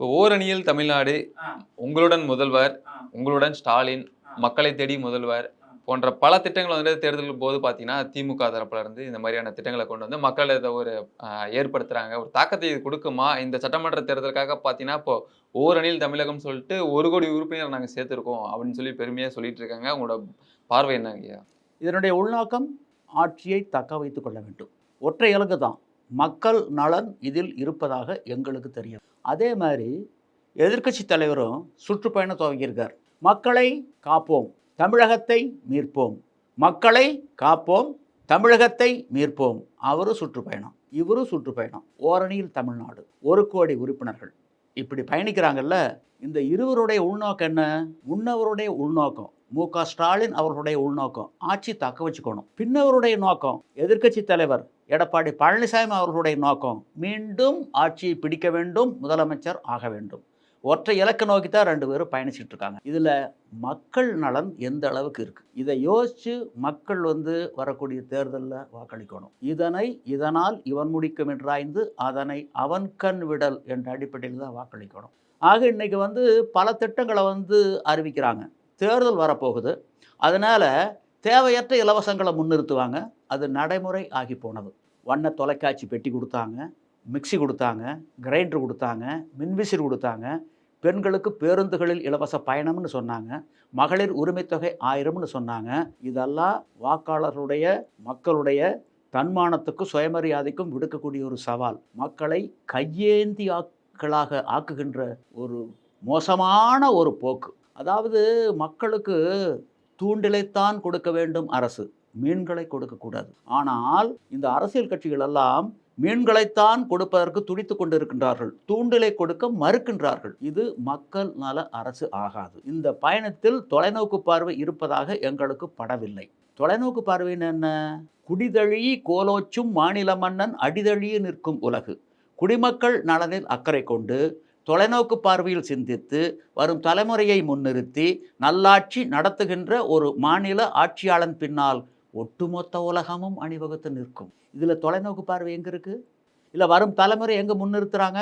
இப்போ ஓரணியில் தமிழ்நாடு உங்களுடன் முதல்வர் உங்களுடன் ஸ்டாலின் மக்களை தேடி முதல்வர் போன்ற பல திட்டங்கள் வந்து தேர்தலுக்கு போது பார்த்தீங்கன்னா திமுக தரப்புல இருந்து இந்த மாதிரியான திட்டங்களை கொண்டு வந்து மக்கள் இதை ஒரு ஏற்படுத்துறாங்க. ஒரு தாக்கத்தை இது கொடுக்குமா? இந்த சட்டமன்ற தேர்தலுக்காக பார்த்தீங்கன்னா இப்போ ஓரணியில் தமிழகம் சொல்லிட்டு ஒரு கோடி உறுப்பினர் நாங்கள் சேர்த்துருக்கோம் அப்படின்னு சொல்லி பெருமையாக சொல்லிட்டு இருக்காங்க. உங்களோட பார்வை என்னங்கய்யா இதனுடைய உள்நோக்கம் ஆட்சியை தக்க வைத்துக் கொள்ள வேண்டும். ஒற்றை இலக்கு தான். மக்கள் நலன் இதில் இருப்பதாக எங்களுக்கு தெரியும். அதே மாதிரி எதிர்க்கட்சி தலைவரும் சுற்றுப்பயணம் துவங்கியிருக்கார். மக்களை காப்போம் தமிழகத்தை மீட்போம். மக்களை காப்போம் தமிழகத்தை மீட்போம். அவரும் சுற்றுப்பயணம் இவரும் சுற்றுப்பயணம். ஓரணியில் தமிழ்நாடு ஒரு கோடி உறுப்பினர்கள். இப்படி பயணிக்கிறாங்கல்ல இந்த இருவருடைய உள்நோக்கம் என்ன? முன்னவருடைய உள்நோக்கம் மு க ஸ்டாலின் அவர்களுடைய உள்நோக்கம். ஆட்சி தக்க வச்சுக்கணும். பின்னவருடைய நோக்கம் எதிர்க்கட்சி தலைவர் எடப்பாடி பழனிசாமி அவர்களுடைய நோக்கம் மீண்டும் ஆட்சியை பிடிக்க வேண்டும் முதலமைச்சர் ஆக வேண்டும். ஒற்றை இலக்கு நோக்கி தான் ரெண்டு பேரும் பயணிச்சுட்டு இருக்காங்க. இதில் மக்கள் நலன் எந்த அளவுக்கு இருக்குது இதை யோசித்து மக்கள் வந்து வரக்கூடிய தேர்தலில் வாக்களிக்கணும். இதனை இதனால் இவன் முடிக்கும் என்றாய்ந்து அதனை அவன் கண் விடல் என்ற அடிப்படையில் தான் வாக்களிக்கணும். ஆக இன்றைக்கி வந்து பல திட்டங்களை வந்து அறிவிக்கிறாங்க. தேர்தல் வரப்போகுது. அதனால் தேவையற்ற இலவசங்களை முன்னிறுத்துவாங்க. அது நடைமுறை ஆகி போனது. வண்ண தொலைக்காட்சி பெட்டி கொடுத்தாங்க மிக்ஸி கொடுத்தாங்க கிரைண்டர் கொடுத்தாங்க மின்விசிறு கொடுத்தாங்க. பெண்களுக்கு பேருந்துகளில் இலவச பயணம்னு சொன்னாங்க. மகளிர் உரிமைத்தொகை ஆயிரம்னு சொன்னாங்க. இதெல்லாம் வாக்காளர்களுடைய மக்களுடைய தன்மானத்துக்கும் சுயமரியாதைக்கும் விடுக்கக்கூடிய ஒரு சவால். மக்களை கையேந்தி ஆக்களாக ஆக்குகின்ற ஒரு மோசமான ஒரு போக்கு. அதாவது மக்களுக்கு தூண்டிலைத்தான் கொடுக்க வேண்டும் அரசு. மீன்களை கொடுக்கக்கூடாது. ஆனால் இந்த அரசியல் கட்சிகள் எல்லாம் மீன்களைத்தான் கொடுப்பதற்கு துடித்து கொண்டிருக்கின்றார்கள். தூண்டிலை கொடுக்க மறுக்கின்றார்கள். இது மக்கள் நல அரசு ஆகாது. இந்த பயணத்தில் தொலைநோக்கு பார்வை இருப்பதாக எங்களுக்கு படவில்லை. தொலைநோக்கு பார்வைன்னு என்ன? குடிதழி கோலோச்சும் மாநில மன்னன் அடிதழியே நிற்கும் உலகு. குடிமக்கள் நலனில் அக்கறை கொண்டு தொலைநோக்கு பார்வையில் சிந்தித்து வரும் தலைமுறையை முன்னிறுத்தி நல்லாட்சி நடத்துகின்ற ஒரு மாநில ஆட்சியாளன் பின்னால் ஒட்டுமொத்த உலகமும் அணிவகுத்து நிற்கும். இதில் தொலைநோக்கு பார்வை எங்கே இருக்குது இல்லை வரும் தலைமுறை எங்கே முன்னிறுத்துறாங்க?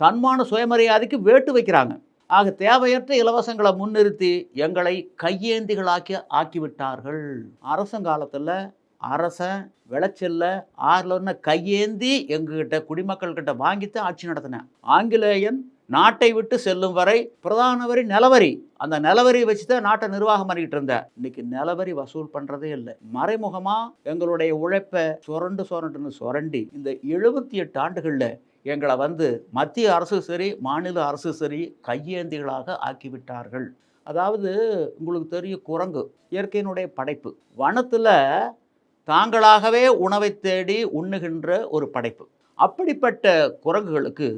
தன்மான சுயமரியாதைக்கு வேட்டு வைக்கிறாங்க. ஆக தேவையற்ற இலவசங்களை முன்னிறுத்தி எங்களை கையேந்திகளாக்கி ஆக்கிவிட்டார்கள். அரசங்காலத்தில் அரசன் விளைச்சல்ல ஆறுலன்னு கையேந்தி எங்ககிட்ட குடிமக்கள்கிட்ட வாங்கித்தான் ஆட்சி நடத்தினேன் ஆங்கிலேயன் நாட்டை விட்டு செல்லும் வரை பிரதான வரி நிலவரி. அந்த நிலவரி வச்சு தான் நாட்டை நிர்வாகம் பண்ணிக்கிட்டு இருந்தேன். இன்னைக்கு நிலவரி வசூல் பண்ணுறதே இல்லை. மறைமுகமாக எங்களுடைய உழைப்பை சுரண்டு சுரண்டுன்னு சுரண்டி இந்த எழுபத்தி எட்டு ஆண்டுகளில் எங்களை வந்து மத்திய அரசு சரி மாநில அரசு சரி கையேந்திகளாக ஆக்கிவிட்டார்கள். அதாவது உங்களுக்கு தெரியும் குரங்கு இயற்கையினுடைய படைப்பு. வனத்தில் தாங்களாகவே உணவை தேடி உண்ணுகின்ற ஒரு படைப்பு. அப்படிப்பட்ட குரங்குகளுக்கு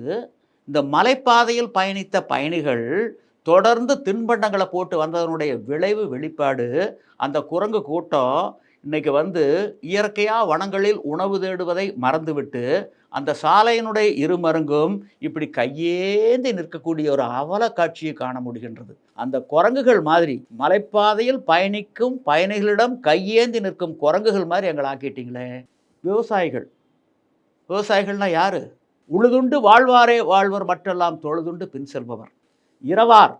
இந்த மலைப்பாதையில் பயணித்த பயணிகள் தொடர்ந்து தின்பண்டங்களை போட்டு வந்ததனுடைய விளைவு வெளிப்பாடு அந்த குரங்கு கூட்டம் இன்னைக்கு வந்து இயற்கையாக வனங்களில் உணவு தேடுவதை மறந்துவிட்டு அந்த சாலையினுடைய இருமருங்கும் இப்படி கையேந்தி நிற்கக்கூடிய ஒரு அவல காட்சியை காண முடிகின்றது. அந்த குரங்குகள் மாதிரி மலைப்பாதையில் பயணிக்கும் பயணிகளிடம் கையேந்தி நிற்கும் குரங்குகள் மாதிரி எங்களை ஆக்கிட்டீங்களே. விவசாயிகள். விவசாயிகள்னால் யார்? உழுதுண்டு வாழ்வாரே வாழ்வர் மற்றெல்லாம் தொழுதுண்டு பின் செல்பவர். இரவார்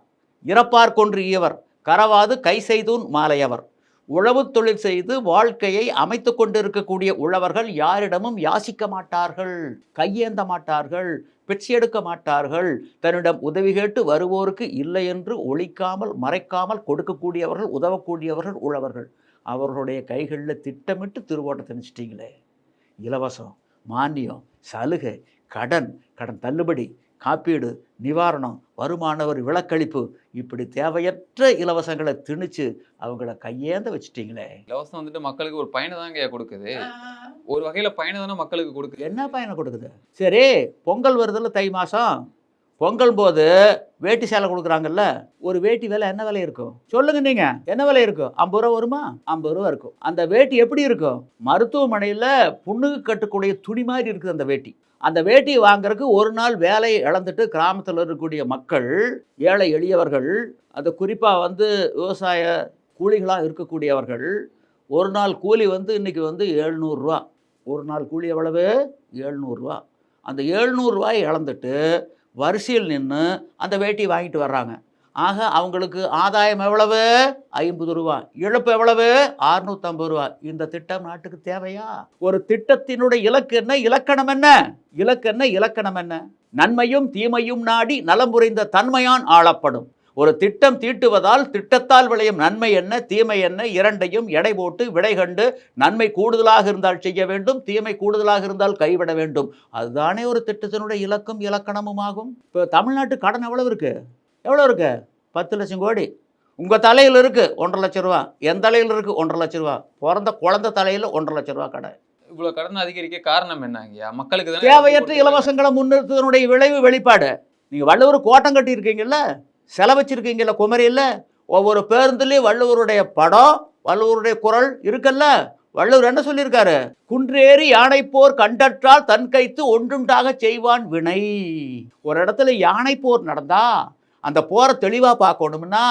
இறப்பார் கொன்று இயவர் கரவாது கை செய்தூன் மாலையவர். உழவு தொழில் செய்து வாழ்க்கையை அமைத்து கொண்டிருக்கக்கூடிய உழவர்கள் யாரிடமும் யாசிக்க மாட்டார்கள் கையேந்த மாட்டார்கள் பிச்சை எடுக்க மாட்டார்கள் தன்னிடம் உதவி கேட்டு வருவோருக்கு இல்லை என்று ஒழிக்காமல் மறைக்காமல் கொடுக்கக்கூடியவர்கள் உதவக்கூடியவர்கள் உழவர்கள். அவர்களுடைய கைகளில் திட்டமிட்டு திருவோட்டத்தை நினச்சிட்டிங்களே. இலவசம் மானியம் சலுகை கடன் கடன் தள்ளுபடி காப்பீடு நிவாரணம் வருமான வரி விலக்களிப்பு இப்படி தேவையற்ற இலவசங்களை திணிச்சு அவங்கள கையேந்த வச்சுட்டீங்களே. இலவசம் வந்துட்டு மக்களுக்கு ஒரு பயனை தாங்க கொடுக்குது. ஒரு வகையில பயனை தானே மக்களுக்கு கொடுக்குது. என்ன பயனை கொடுக்குது? சரி பொங்கல் வருதுல்ல தை மாதம் பொங்கல் போது வேட்டி சேலை கொடுக்குறாங்கல்ல ஒரு வேட்டி விலை என்ன விலை இருக்கும்? சொல்லுங்க நீங்க என்ன விலை இருக்கும்? ஐம்பது ரூபா வருமா? ஐம்பது ரூபா இருக்கும். அந்த வேட்டி எப்படி இருக்கும்? மருத்துவமனையில் புண்ணுக்கு கட்டக்கூடிய துணி மாதிரி இருக்குது அந்த வேட்டி. அந்த வேட்டியை வாங்குறதுக்கு ஒரு நாள் வேலையை இழந்துட்டு கிராமத்தில் இருக்கக்கூடிய மக்கள் ஏழை எளியவர்கள் அது குறிப்பாக வந்து விவசாய கூலிகளாக இருக்கக்கூடியவர்கள் ஒரு நாள் கூலி வந்து இன்றைக்கி வந்து எழுநூறுரூவா ஒரு நாள் கூலி எவ்வளவு? எழுநூறுரூவா அந்த எழுநூறுரூவாயை இழந்துட்டு வரிசையில் நின்று அந்த வேட்டியை வாங்கிட்டு வர்றாங்க. ஆக அவங்களுக்கு ஆதாயம் எவ்வளவு? ஐம்பது ரூபா. இழப்பு எவ்வளவு? அறுநூத்தம்பது ரூபா. இந்த திட்டம் நாட்டுக்கு தேவையா? ஒரு திட்டத்தினுடைய இலக்கு என்ன? இலக்கணம் என்ன? இலக்கு என்ன? இலக்கணம் என்ன? நன்மையும் தீமையும் நாடி நலம் புரிந்த தன்மையான் ஆளப்படும். ஒரு திட்டம் தீட்டுவதால் திட்டத்தால் விளையும் நன்மை என்ன தீமை என்ன? இரண்டையும் எடை போட்டு விடை கண்டு நன்மை கூடுதலாக இருந்தால் செய்ய வேண்டும் தீமை கூடுதலாக இருந்தால் கைவிட வேண்டும். அதுதானே ஒரு திட்டத்தினுடைய இலக்கும் இலக்கணமும் ஆகும் இப்போ தமிழ்நாட்டு கடன் எவ்வளவு இருக்கு? எவ்வளோ இருக்கு? பத்து லட்சம் கோடி. உங்கள் தலையில் இருக்கு ஒன்றரை லட்ச ரூபா. என் தலையில் இருக்கு ஒன்றரை லட்ச ரூபா. பிறந்த குழந்தை தலையில் ஒன்றரை லட்ச ரூபா கடன். இவ்வளவு கடன் அதிகரிக்க காரணம் என்னங்கய்யா மக்களுக்கு தேவையற்ற இலவசங்களை முன்னிறுத்துவதனுடைய விளைவு வெளிப்பாடு. நீங்கள் வள்ளுவர் கோட்டம் கட்டியிருக்கீங்கல்ல? செலவச்சிருக்கீங்கள குமரியில்? ஒவ்வொரு பேருந்துலேயும் வள்ளுவருடைய படம் வள்ளுவருடைய குரல் இருக்குல்ல? வள்ளுவர் என்ன சொல்லியிருக்காரு? குன்றேறி யானை போர் கண்டற்றால் தன் கைத்து ஒன்றுண்டாக செய்வான் வினை. ஒரு இடத்துல யானை போர் நடந்தா அந்த போரை தெளிவாக பார்க்கணும்னா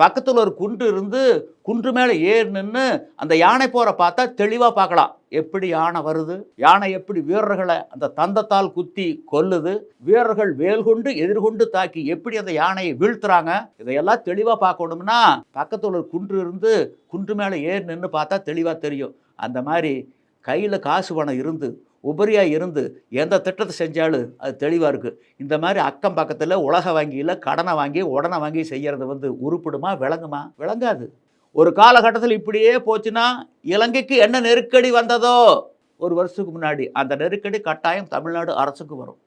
பக்கத்தில் ஒரு குன்று இருந்து குன்று மேலே ஏறி நின்று அந்த யானை போரை பார்த்தா தெளிவாக பார்க்கலாம். எப்படி யானை வருது? யானை எப்படி வீரர்களை அந்த தந்தத்தால் குத்தி கொல்லுது? வீரர்கள் வேல் கொண்டு எதிர்கொண்டு தாக்கி எப்படி அந்த யானையை வீழ்த்துறாங்க? இதையெல்லாம் தெளிவாக பார்க்கணும்னா பக்கத்தில் ஒரு குன்று இருந்து குன்று மேலே ஏறி நின்று பார்த்தா தெளிவாக தெரியும். அந்த மாதிரி கையில் காசு பணம் இருந்து உபரியாக இருந்து எந்த திட்டத்தை செஞ்சாலும் அது தெளிவாக இருக்குது இந்த மாதிரி அக்கம் பக்கத்தில் உலக வங்கியில் கடனை வாங்கி உடனே வாங்கி செய்கிறது வந்து உருப்பிடுமா விளங்குமா? விளங்காது. ஒரு காலகட்டத்தில் இப்படியே போச்சுன்னா இலங்கைக்கு என்ன நெருக்கடி வந்ததோ? ஒரு வருஷத்துக்கு முன்னாடி அந்த நெருக்கடி கட்டாயம் தமிழ்நாடு அரசுக்கு வரும்.